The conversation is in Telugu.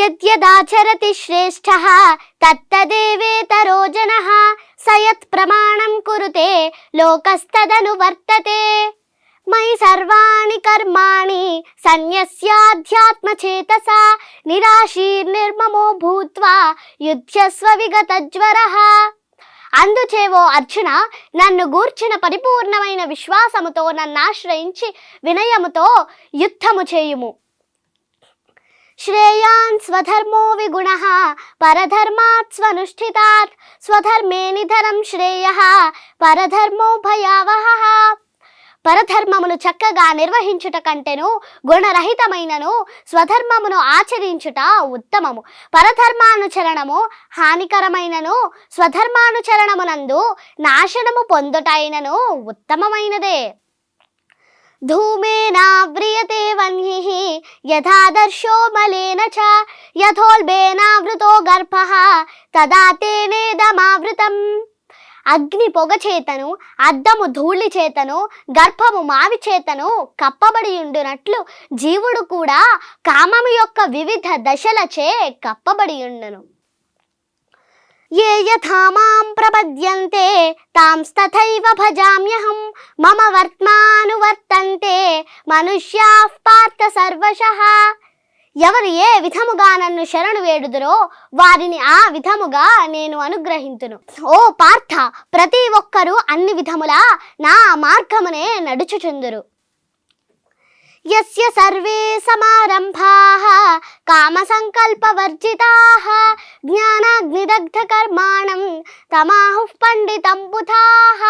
యద్యదాచరతి శ్రేష్ఠ తత్తదేవేతరో జన సయత్ ప్రమాణం కురుతే లోకస్తదను వర్తతే మయి సర్వాణి కర్మాణి సన్యస్యాధ్యాత్మచేతసా నిరాశీర్నిర్మమో భూత్వా యుధ్యస్వ విగతజ్వర అందుచేవో అర్జున నన్ను గూర్చిన పరిపూర్ణమైన విశ్వాసముతో నన్ను ఆశ్రయించి వినయముతో యుద్ధము చేయుము శ్రేయాన్ స్వధర్మో విగుణ పరధర్మాత్ స్వనుష్ఠితాత్ స్వధర్మే నిధనం శ్రేయ పరధర్మో భయావహ పరధర్మమును చక్కగా నిర్వహించుట కంటెను గుణరహితమైనను స్వధర్మమును ఆచరించుట ఉత్తమము. పరధర్మానుచరణము హానికరమైనను స్వధర్మానుచరణమునందు నాశనము పొందుటైనను ఉత్తమమైనదే. ధూమే నావ్రియతే యథాదర్శో మలేన చ యథోల్బేనావృతో గర్భ తదా తేనేదమావృతం అగ్ని పొగ చేతను అద్దము ధూళి చేతను గర్భము మావి చేతను కప్పబడి ఉండునట్లు జీవుడు కూడా కామము యొక్క వివిధ దశలచే కప్పబడి ఉండును. ఏ యథా మాం ప్రపద్యంతే తాంస్తథైవ భజామ్యహం మమ వర్త్మానువర్తంతే. మనుష్యా పార్థ సర్వశః ఎవరు ఏ విధముగా నన్ను శరణు వేడుదురో వారిని ఆ విధముగా నేను అనుగ్రహింతును. ఓ పార్థ ప్రతి ఒక్కరూ అన్ని విధములా నా మార్గమునే నడుచుచుందురు. యస్య సర్వే సమారంభాః కామసంకల్పవర్జితాః జ్ఞానాగ్నిదగ్ధ కర్మాణం తమాహుః పండితం బుధాః